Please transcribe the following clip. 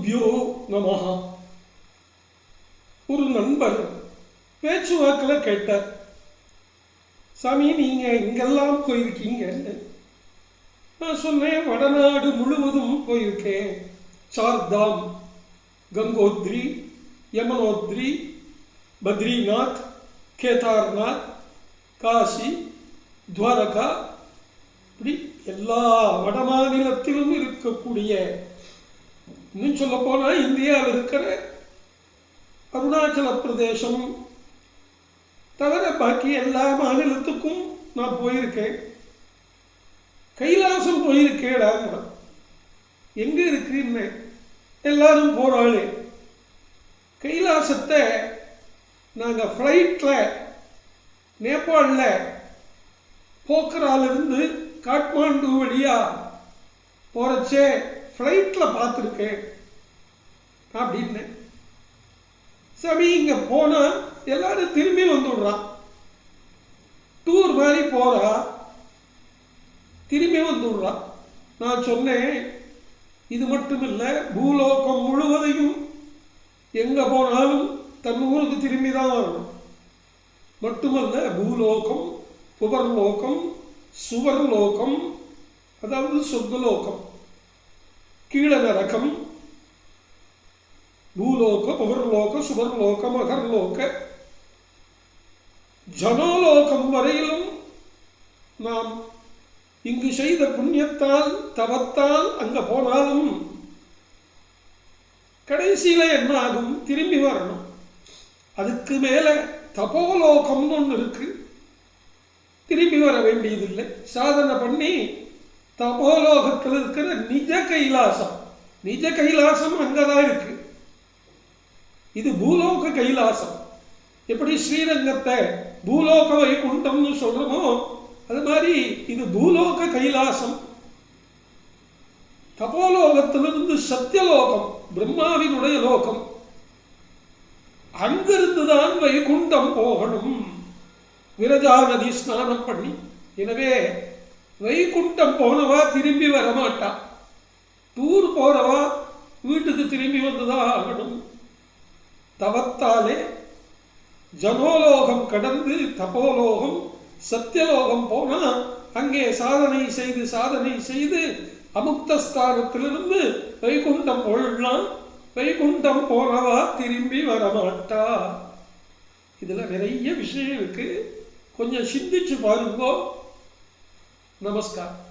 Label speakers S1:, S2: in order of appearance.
S1: குருபியோ நமஹா. ஒரு நண்பர் பேச்சுவாக்கில் கேட்டார். சாமி நீங்க இங்கெல்லாம் போயிருக்கீங்க நான் சொன்னேன் வடநாடு முழுவதும் போயிருக்கேன். சார்தாம் கங்கோத்ரி யமனோத்ரி பத்ரிநாத் கேதார்நாத் காசி துவாரகா. இப்படி எல்லா வடமாநிலத்திலும் இருக்கக்கூடிய இன்னும் சொல்ல போனால் இந்தியாவில் இருக்கிற அருணாச்சல பிரதேசம் தவிர பாக்கி எல்லா மாநிலத்துக்கும் நான் போயிருக்கேன். கைலாசம் போயிருக்கேடா எங்க இருக்குன்னு எல்லாரும் போறாளே. கைலாசத்தை நாங்கள் ஃப்ளைட்டில் நேபாளில் போக்கராலிருந்து காட்மாண்டு வழியாக போகிறச்சே ஃப்ளைட்டில் பார்த்துருக்கேன். அப்படின்னு சரி இங்கே போனால் எல்லாரும் திரும்பி வந்துடுறான் டூர் மாதிரி போகிறா திரும்பி வந்துடுறான் நான் சொன்னேன் இது மட்டும் இல்லை பூலோகம் முழுவதையும் எங்கே போனாலும் தன் ஊருக்கு திரும்பி தான் வரணும். மட்டுமல்ல பூலோகம் புவர்லோகம் சுவர்லோகம் அதாவது சொர்க்கலோகம். கீழக ரகம் பூலோக பவர்லோக சுவர்லோக மகர்லோக. ஜனோலோகம் வரையிலும் நாம் இங்கு செய்த புண்ணியத்தால் தவத்தால் அங்கே போனாலும் கடைசியில் என்ன ஆகும் திரும்பி வரணும். அதுக்கு மேலே தபோலோகம்னு ஒன்று இருக்குது திரும்பி வர வேண்டியதில்லை. சாதனை பண்ணி தபோலோகத்தில் இருக்கிற நிஜ கைலாசம். நிஜ கைலாசம் அங்கதான் இருக்கு. இது பூலோக கைலாசம். எப்படி ஸ்ரீரங்கத்தை பூலோக வைகுண்டம்னு சொல்றோமோ அது மாதிரி இது பூலோக கைலாசம். தபோலோகத்திலிருந்து சத்தியலோகம் பிரம்மாவினுடைய லோகம். அங்கிருந்து தான் வைகுண்டம் போகணும். விரஜா நதி ஸ்நானம் பண்ணி. எனவே வைகுண்டம் போனவா திரும்பி வரமாட்டான் டூர் போறவா வீட்டுக்கு திரும்பி வந்துதான் ஆகணும். தவத்தாலே ஜனோலோகம் கடந்து தபோலோகம் சத்தியலோகம் போனா அங்கே சாதனை செய்து சாதனை செய்து அமுக்தஸ்தானத்திலிருந்து வைகுண்டம் போடலாம் வைகுண்டம் போனவா திரும்பி வரமாட்டா. இதில் நிறைய விஷயம் இருக்கு. கொஞ்சம் சிந்திச்சு பாருங்கோ. नमस्कार